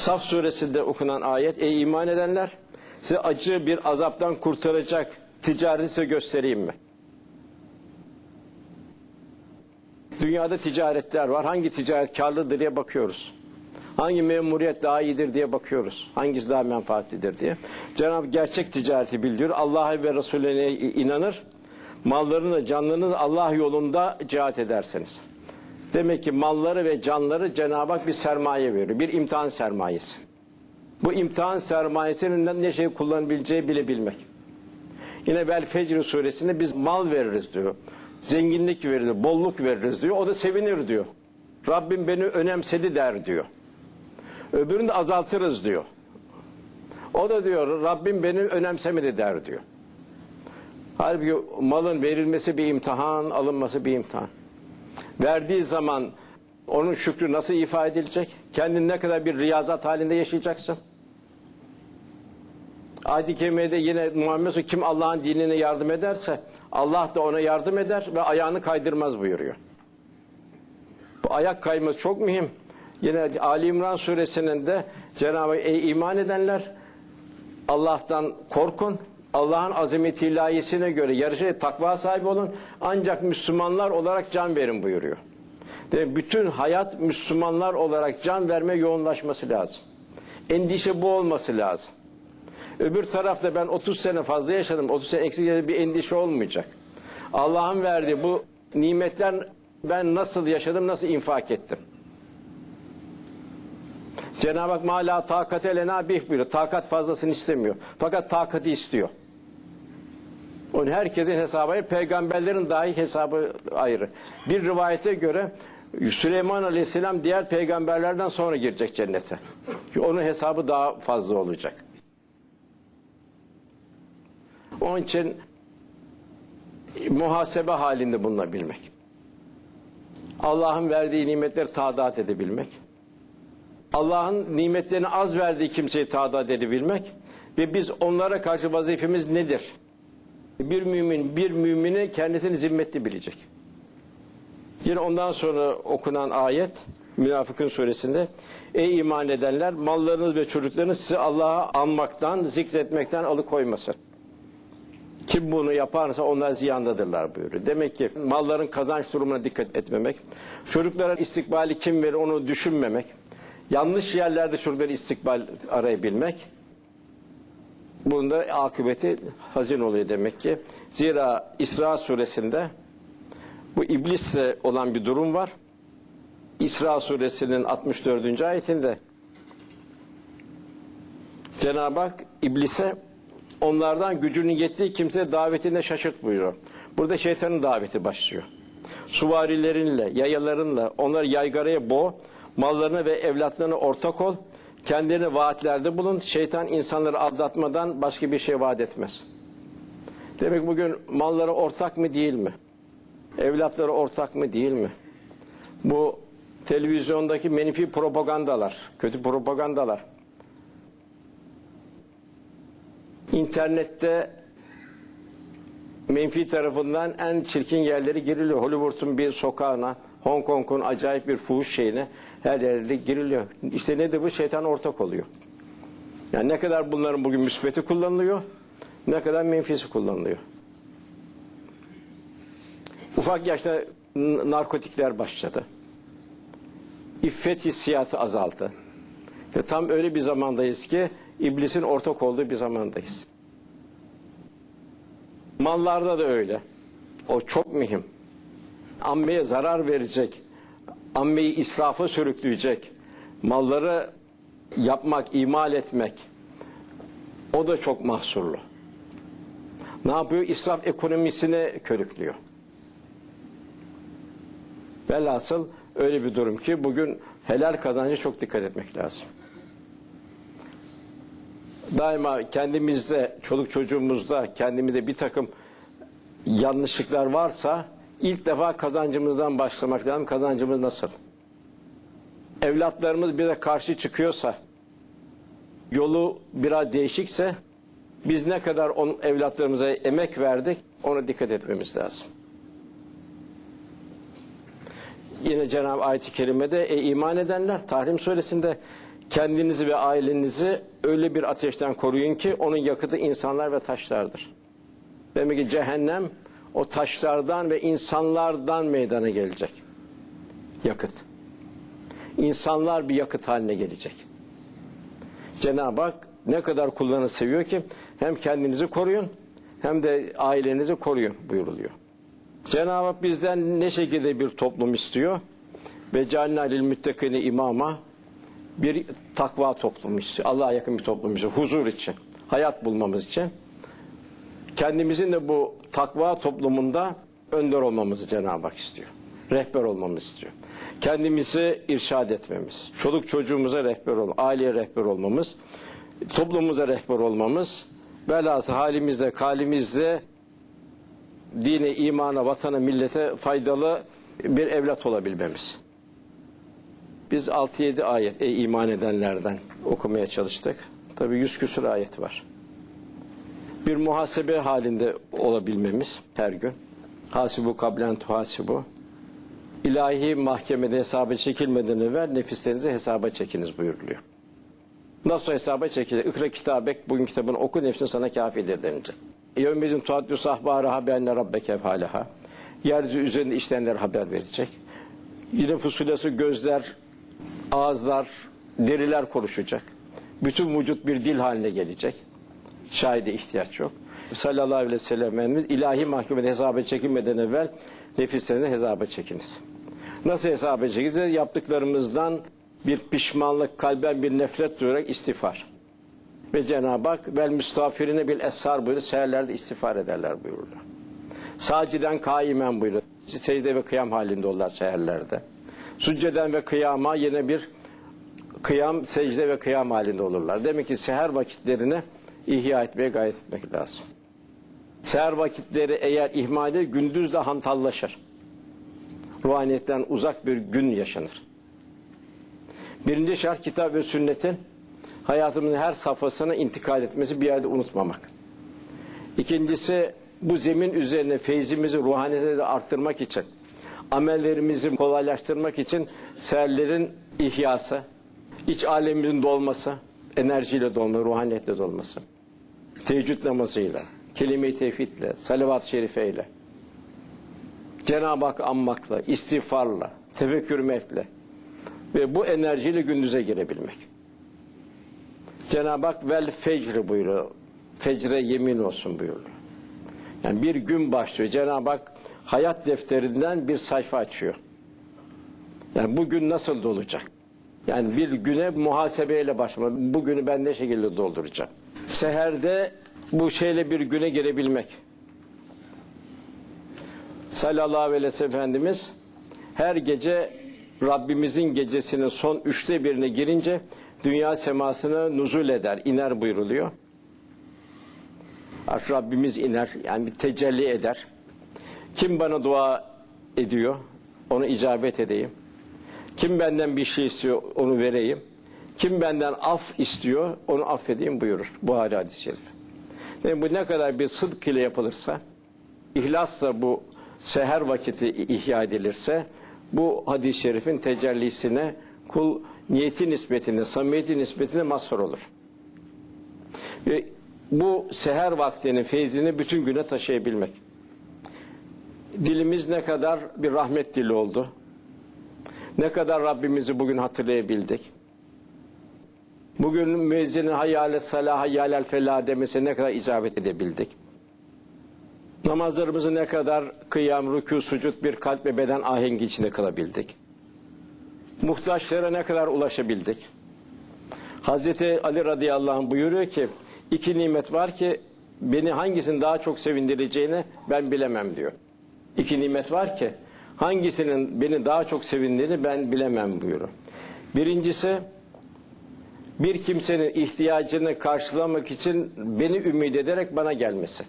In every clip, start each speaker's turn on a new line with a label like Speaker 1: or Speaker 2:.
Speaker 1: Saf suresinde okunan ayet, ey iman edenler, size acı bir azaptan kurtaracak ticareti size göstereyim mi? Dünyada ticaretler var. Hangi ticaret karlıdır diye bakıyoruz. Hangi memuriyet daha iyidir diye bakıyoruz. Hangisi daha menfaatlidir diye. Cenab-ı gerçek ticareti bildiriyor. Allah'a ve Resulüne inanır. Mallarını, canlarını Allah yolunda cihat ederseniz. Demek ki malları ve canları Cenab-ı Hak bir sermaye veriyor. Bir imtihan sermayesi. Bu imtihan sermayesinin ne şey kullanabileceği bile bilmek. Yine Bel Fecr suresinde biz mal veririz diyor. Zenginlik veririz, bolluk veririz diyor. O da sevinir diyor. Rabbim beni önemsedi der diyor. Öbürünü de azaltırız diyor. O da diyor Rabbim beni önemsemedi der diyor. Halbuki malın verilmesi bir imtihan, alınması bir imtihan. Verdiği zaman onun şükrü nasıl ifade edilecek? Kendin ne kadar bir riyazat halinde yaşayacaksın? Ayet-i Kerime'de yine Muhammed kim Allah'ın dinine yardım ederse Allah da ona yardım eder ve ayağını kaydırmaz buyuruyor. Bu ayak kayması çok mühim. Yine Ali İmran suresinin de Cenab-ı ey iman edenler Allah'tan korkun. Allah'ın azameti ilahiyesine göre yarışa takva sahibi olun. Ancak Müslümanlar olarak can verin buyuruyor. Demek bütün hayat Müslümanlar olarak can verme yoğunlaşması lazım. Endişe bu olması lazım. Öbür tarafta ben 30 sene fazla yaşadım. 30 sene eksik bir endişe olmayacak. Allah'ın verdiği bu nimetler ben nasıl yaşadım, nasıl infak ettim. Cenab-ı Hak mala takat elena bih buyuruyor. Takat fazlasını istemiyor. Fakat takati istiyor. Onun herkesin hesabı ayrı, peygamberlerin dahi hesabı ayrı. Bir rivayete göre Süleyman Aleyhisselam diğer peygamberlerden sonra girecek cennete. Onun hesabı daha fazla olacak. Onun için muhasebe halinde bulunabilmek. Allah'ın verdiği nimetleri tadat edebilmek. Allah'ın nimetlerini az verdiği kimseyi tadat edebilmek ve biz onlara karşı vazifemiz nedir? Bir mümin bir mümini kendisini zimmetli bilecek. Yine ondan sonra okunan ayet Münafıkın suresinde Ey iman edenler mallarınız ve çocuklarınız sizi Allah'a anmaktan, zikretmekten alıkoymasın. Kim bunu yaparsa onlar ziyandadırlar buyuruyor. Demek ki malların kazanç durumuna dikkat etmemek, çocuklara istikbali kim verir onu düşünmemek, yanlış yerlerde çocuklara istikbal arayabilmek, bunun da akıbeti hazin oluyor demek ki. Zira İsra suresinde bu iblisle olan bir durum var. İsra suresinin 64. ayetinde Cenab-ı Hak iblise onlardan gücünün yettiği kimse davetinde şaşırt buyuruyor. Burada şeytanın daveti başlıyor. Suvarilerinle, yayalarınla onları yaygaraya boğ, mallarına ve evlatlarına ortak ol, kendilerine vaatlerde bulun. Şeytan insanları aldatmadan başka bir şey vaat etmez. Demek bugün malları ortak mı değil mi? Evlatları ortak mı değil mi? Bu televizyondaki menfi propagandalar, kötü propagandalar. İnternette menfi tarafından en çirkin yerleri giriliyor. Hollywood'un bir sokağına, Hong Kong'un acayip bir fuhuş şeyine her yerde giriliyor. İşte nedir bu? Şeytan ortak oluyor. Yani ne kadar bunların bugün müsbeti kullanılıyor, ne kadar menfisi kullanılıyor. Ufak yaşta narkotikler başladı. İffet hissiyatı azaldı. Ve tam öyle bir zamandayız ki iblisin ortak olduğu bir zamandayız. Mallarda da öyle. O çok mühim. Ammeye zarar verecek, ammeyi israfa sürükleyecek, malları yapmak, imal etmek o da çok mahsurlu. Ne yapıyor? İsraf ekonomisine körüklüyor. Velhasıl öyle bir durum ki bugün helal kazancı çok dikkat etmek lazım. Daima kendimizde, çoluk çocuğumuzda, kendimizde bir takım yanlışlıklar varsa ilk defa kazancımızdan başlamak lazım. Kazancımız nasıl? Evlatlarımız bize karşı çıkıyorsa, yolu biraz değişikse biz ne kadar on, evlatlarımıza emek verdik ona dikkat etmemiz lazım. Yine Cenab-ı Ayet-i Kerime'de ey iman edenler Tahrim suresinde kendinizi ve ailenizi öyle bir ateşten koruyun ki onun yakıtı insanlar ve taşlardır. Demek ki cehennem o taşlardan ve insanlardan meydana gelecek. Yakıt. İnsanlar bir yakıt haline gelecek. Cenab-ı Hak ne kadar kullarını seviyor ki hem kendinizi koruyun hem de ailenizi koruyun buyuruluyor. Cenab-ı Hak bizden ne şekilde bir toplum istiyor? Ve cealna lil imama bir takva toplumu istiyor. Allah'a yakın bir toplum istiyor. Huzur için, hayat bulmamız için. Kendimizin de bu takva toplumunda önder olmamızı Cenab-ı Hak istiyor. Rehber olmamızı istiyor. Kendimizi irşad etmemiz, çoluk çocuğumuza rehber ol, aileye rehber olmamız, toplumumuza rehber olmamız, velhasıl halimizde, kalimizde dine, imana, vatana, millete faydalı bir evlat olabilmemiz. Biz 6-7 ayet ey iman edenlerden okumaya çalıştık. Tabi yüz küsur ayet var. Bir muhasebe halinde olabilmemiz her gün. Hasibu kablen tuhasibu. İlahi mahkemede hesaba çekilmeden evvel nefislerinizi hesaba çekiniz buyuruluyor. Nasıl hesaba çekilir? İkra kitabek, bugün kitabını oku nefsin sana kafidir denince. Yevmizin tuhaddü sahbaraha benne rabbeke faleha. Yeryüzü üzerinde işleyenler haber verecek. Yine fusulası gözler, ağızlar, deriler konuşacak. Bütün vücut bir dil haline gelecek. Şahide ihtiyaç yok. Sallallahu aleyhi ve sellem Efendimiz ilahi mahkemede hesaba çekinmeden evvel nefislerinizi hesaba çekiniz. Nasıl hesaba çekiniz? Yaptıklarımızdan bir pişmanlık, kalben bir nefret duyarak istiğfar. Ve Cenab-ı Hak vel müstafirine bil eshar buyuruyor. Seherlerde istiğfar ederler buyuruyor. Saciden kaimen buyuruyor. Secde ve kıyam halinde olurlar seherlerde. Sücceden ve kıyama yine bir kıyam, secde ve kıyam halinde olurlar. Demek ki seher vakitlerini ihya etmeye gayret etmek lazım. Seher vakitleri eğer ihmal edilir, gündüz de hantallaşır. Ruhaniyetten uzak bir gün yaşanır. Birinci şart kitap ve sünnetin hayatımızın her safhasına intikal etmesi bir yerde unutmamak. İkincisi bu zemin üzerine feyzimizi ruhaniyete de arttırmak için amellerimizi kolaylaştırmak için seherlerin ihyası, iç alemimizin dolması, enerjiyle dolması, ruhaniyetle dolması. Teheccüd namazıyla, kelime-i tevhidle, salavat-ı şerifeyle, Cenab-ı Hak anmakla, istiğfarla, tefekkür mefle ve bu enerjiyle gündüze girebilmek. Cenab-ı Hak vel fecri buyuruyor. Fecre yemin olsun buyuruyor. Yani bir gün başlıyor. Cenab-ı Hak hayat defterinden bir sayfa açıyor. Yani bugün nasıl dolacak? Yani bir güne muhasebeyle başlamak. Bugünü ben ne şekilde dolduracağım? Seherde bu şeyle bir güne girebilmek. Sallallahu aleyhi ve sellem Efendimiz her gece Rabbimizin gecesinin son üçte birine girince dünya semasına nuzul eder, iner buyuruluyor. Artık Rabbimiz iner, yani bir tecelli eder. Kim bana dua ediyor, onu icabet edeyim. Kim benden bir şey istiyor, onu vereyim. Kim benden af istiyor, onu affedeyim buyurur. Buhari hadis-i şerif. Yani bu ne kadar bir sıdk ile yapılırsa, ihlasla bu seher vakiti ihya edilirse, bu hadis-i şerifin tecellisine kul niyeti nispetinde, samimiyeti nispetinde mazhar olur. Ve bu seher vaktinin feyzini bütün güne taşıyabilmek. Dilimiz ne kadar bir rahmet dili oldu. Ne kadar Rabbimizi bugün hatırlayabildik. Bugün müezzinin hayyâle salâ hayyâlel felâ demesi ne kadar icabet edebildik. Namazlarımızı ne kadar kıyam, rükû, sucud bir kalp ve beden ahengi içinde kılabildik. Muhtaçlara ne kadar ulaşabildik. Hazreti Ali radıyallahu anh buyuruyor ki iki nimet var ki beni hangisinin daha çok sevindireceğini ben bilemem diyor. İki nimet var ki hangisinin beni daha çok sevindiğini ben bilemem buyuruyor. Birincisi bir kimsenin ihtiyacını karşılamak için beni ümit ederek bana gelmesi.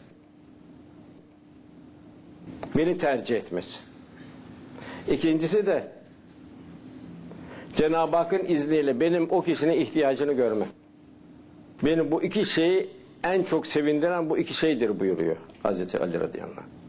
Speaker 1: Beni tercih etmesi. İkincisi de Cenab-ı Hakk'ın izniyle benim o kişinin ihtiyacını görme. Benim bu iki şeyi en çok sevindiren bu iki şeydir buyuruyor Hazreti Ali radıyallahu anh.